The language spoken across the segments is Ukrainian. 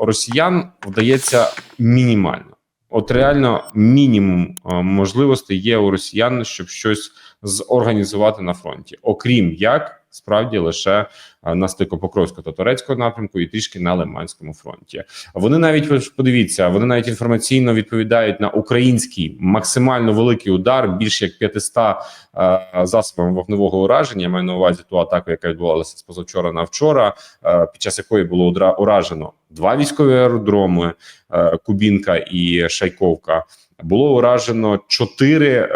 росіян вдається мінімально. От реально мінімум е, можливостей є у росіян, щоб щось зорганізувати на фронті, окрім як справді лише е, на стико-покровсько та турецького напрямку і трішки на Лиманському фронті. Вони навіть подивіться, вони навіть інформаційно відповідають на український максимально великий удар, більше як 500 е, засобами вогневого ураження. Я маю на увазі ту атаку, яка відбувалася з позавчора на вчора, під час якої було уражено два військові аеродроми е, Кубінка і Шайковка. Було уражено чотири е,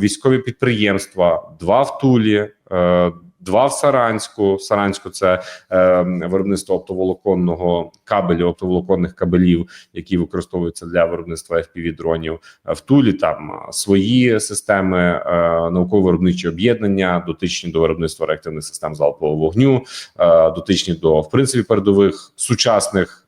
військові підприємства: два в Тулі, е, два в Саранську. Саранську це е, виробництво оптоволоконного кабелю, оптоволоконних кабелів, які використовуються для виробництва fpv дронів. В Тулі там е, свої системи е, науково-виробничі об'єднання, дотичні до виробництва реактивних систем залпового вогню, е, дотичні до в принципі передових сучасних.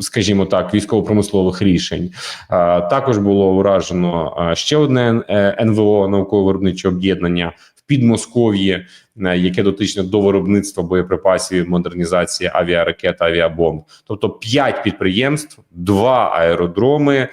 Скажімо так, військово-промислових рішень Е, також було уражено е, ще одне НВО науково-виробниче об'єднання в Підмосков'ї, е, яке дотичне до виробництва боєприпасів, модернізації авіаракет, авіабомб. Тобто п'ять підприємств, два аеродроми,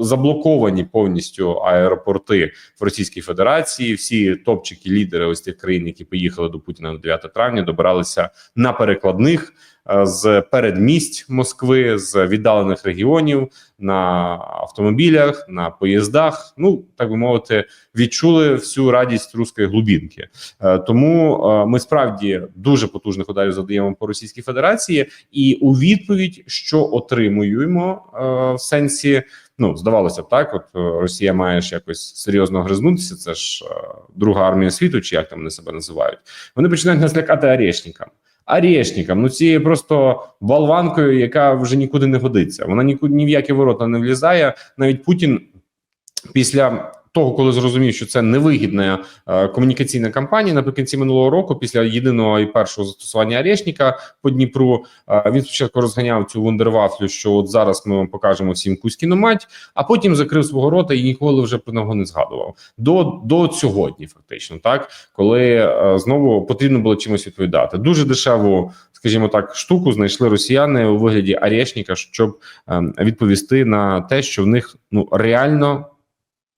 заблоковані повністю аеропорти в Російській Федерації. Всі топчики, лідери ось тих країн, які поїхали до Путіна на 9 травня, добиралися на перекладних е, з передмість Москви, з віддалених регіонів на автомобілях, на поїздах. Ну так би мовити, відчули всю радість руської глубінки. Е, Тому е, ми справді дуже потужних ударів задаємо по Російській Федерації, і у відповідь, що отримуємо е, в сенсі. Ну, здавалося б, так. От е, Росія має ж якось серйозно гризнутися. Це ж е, друга армія світу, чи як там вони себе називають. Вони починають нас лякати арешникам. Арешникам, ну цією просто болванкою, яка вже нікуди не годиться. Вона нікуди ні в які ворота не влізає. Навіть Путін після того, коли зрозумів, що це невигідна е, комунікаційна кампанія наприкінці минулого року, після єдиного і першого застосування Арешника по Дніпру, е, він спочатку розганяв цю вундервафлю, що от зараз ми вам покажемо всім Кузькіну мать, а потім закрив свого рота і ніколи вже про нього не згадував. До, до сьогодні, фактично, так коли е, знову потрібно було чимось відповідати. Дуже дешеву, скажімо так, штуку знайшли росіяни у вигляді Арешника, щоб е, відповісти на те, що в них ну реально.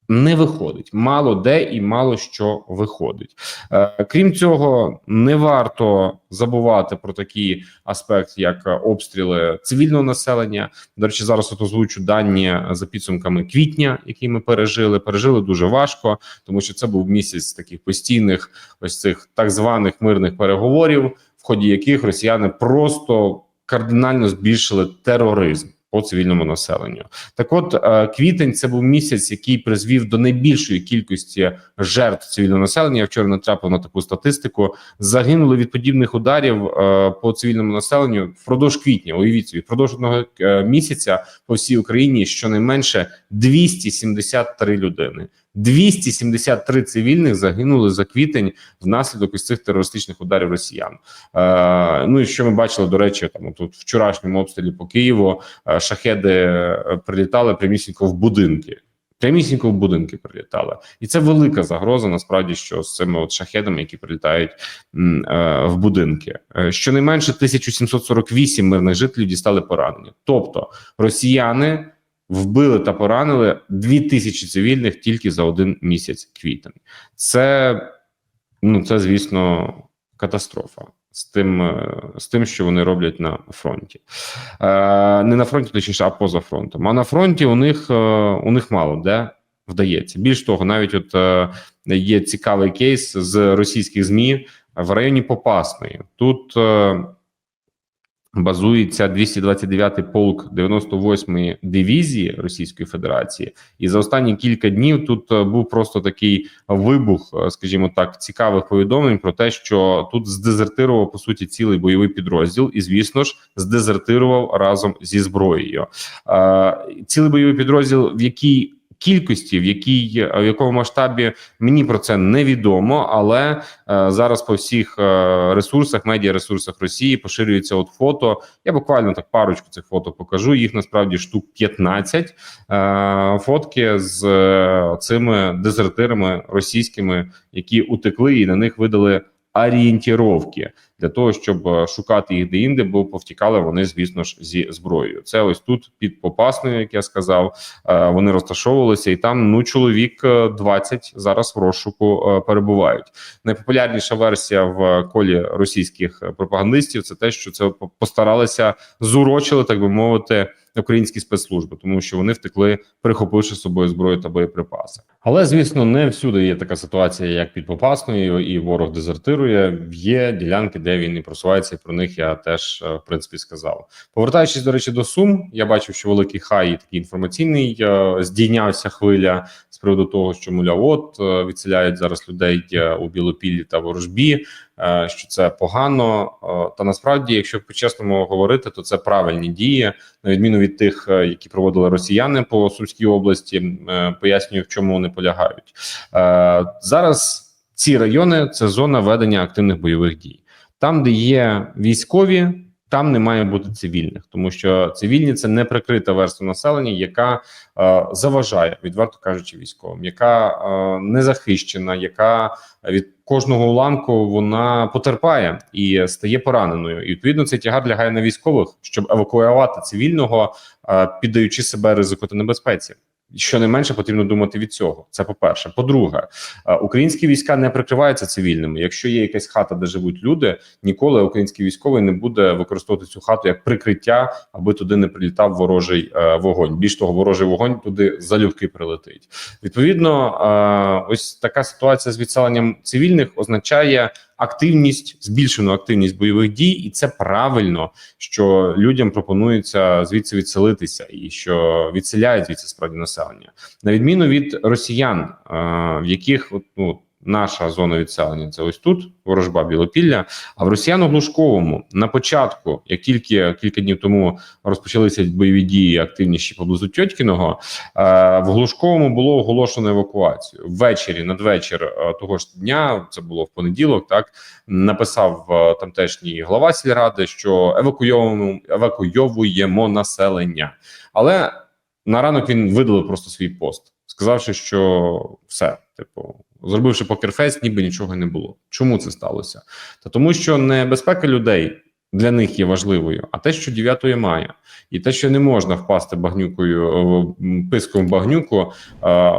Не виходить мало де і мало що виходить. Е, крім цього, не варто забувати про такий аспект, як е, обстріли цивільного населення. До речі, зараз от озвучу дані за підсумками квітня, які ми пережили. Пережили дуже важко, тому що це був місяць таких постійних, ось цих так званих мирних переговорів, в ході яких росіяни просто кардинально збільшили тероризм по цивільному населенню. Так, от е, квітень це був місяць, який призвів до найбільшої кількості жертв цивільного населення. Я вчора натрапив на таку статистику. Загинули від подібних ударів е, по цивільному населенню впродовж квітня. Уявіть собі, впродовж одного е, місяця по всій Україні щонайменше 273 людини. 273 цивільних загинули за квітень внаслідок із цих терористичних ударів росіян. Е, ну і що ми бачили, до речі, там тут вчорашньому обстрілі по Києву е, шахеди е, прилітали прямісінько в будинки. Прямісінько в будинки прилітали, і це велика загроза. Насправді, що з цими от шахедами, які прилітають м, е, в будинки, Е, щонайменше 1748 мирних жителів дістали поранення. Тобто росіяни вбили та поранили 2000 цивільних тільки за один місяць квітень. Це ну це звісно катастрофа. З тим, е, з тим, що вони роблять на фронті, е, не на фронті, точніше, а поза фронтом. А на фронті у них е, у них мало де вдається. Більш того, навіть от е, є цікавий кейс з російських змі в районі Попасної. Тут базується 229-й полк 98-ї дивізії Російської Федерації, і за останні кілька днів тут е, був просто такий вибух, е, скажімо так, цікавих повідомлень про те, що тут здезертирував по суті цілий бойовий підрозділ, і звісно ж здезертирував разом зі зброєю. Е, Цілий бойовий підрозділ, в якій Кількості, в якій в якому масштабі мені про це невідомо, але е, зараз по всіх е, ресурсах, медіаресурсах Росії поширюється от фото. Я буквально так парочку цих фото покажу. Їх насправді штук 15 е, фотки з е, цими дезертирами російськими, які утекли, і на них видали орієнтіровки для того, щоб е, шукати їх де-інде, бо повтікали вони, звісно ж, зі зброєю. Це ось тут під Попасною, як я сказав, е, вони розташовувалися, і там ну чоловік е, 20 зараз в розшуку е, перебувають. Найпопулярніша версія в колі російських пропагандистів це те, що це постаралися зурочили, так би мовити. Українські спецслужби, тому що вони втекли, прихопивши з собою зброю та боєприпаси. Але звісно, не всюди є така ситуація, як під Попасною, і ворог дезертирує. Є ділянки, де він і просувається. І про них я теж е, в принципі сказав. Повертаючись до речі до Сум, я бачив, що великий хай такий інформаційний е, здійнявся хвиля з приводу того, що мовляв, от е, відселяють зараз людей у Білопіллі та Ворожбі. Що це погано, та насправді, якщо по-чесному говорити, то це правильні дії, на відміну від тих, які проводили росіяни по Сумській області. Пояснюю, в чому вони полягають Е, зараз. Ці райони це зона ведення активних бойових дій. Там, де є військові, там не має бути цивільних, тому що цивільні це не прикрита верства населення, яка е, заважає, відверто кажучи, військовим, яка е, не захищена, яка від кожного уламку вона потерпає і стає пораненою. І відповідно цей тягар лягає на військових, щоб евакуювати цивільного, е, піддаючи себе ризику та небезпеці. Що не менше потрібно думати від цього. Це по перше. По-друге, е, українські війська не прикриваються цивільними. Якщо є якась хата, де живуть люди, ніколи український військовий не буде використовувати цю хату як прикриття, аби туди не прилітав ворожий е, вогонь. Більш того, ворожий вогонь туди залюбки прилетить. Відповідно, е, ось така ситуація з відселенням цивільних означає активність, збільшену активність бойових дій, і це правильно, що людям пропонується звідси відселитися, і що відселяють звідси справді населення, на відміну від росіян, е, в яких от, ну. Наша зона відселення це ось тут ворожба Білопілля. А в росіяно глушковому на початку, як тільки кілька днів тому розпочалися бойові дії активніші поблизу Тьотькіного, е, в глушковому було оголошено евакуацію ввечері. Надвечір е, того ж дня, це було в понеділок. Так написав е, тамтешній глава сільради, що евакуйовуємо евакуйовуємо населення, але на ранок він видалив просто свій пост, сказавши, що все, типу, зробивши покерфест, ніби нічого не було. Чому це сталося? Та тому, що не безпека людей для них є важливою, а те, що 9 мая, і те, що не можна впасти багнюкою е, писком багнюку е,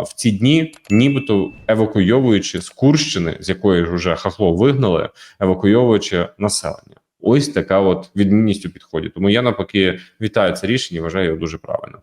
в ці дні, нібито евакуйовуючи з Курщини, з якої ж уже хахло вигнали, евакуйовуючи населення. Ось така от відмінність у підході. Тому я навпаки вітаю це рішення, вважаю його дуже правильним.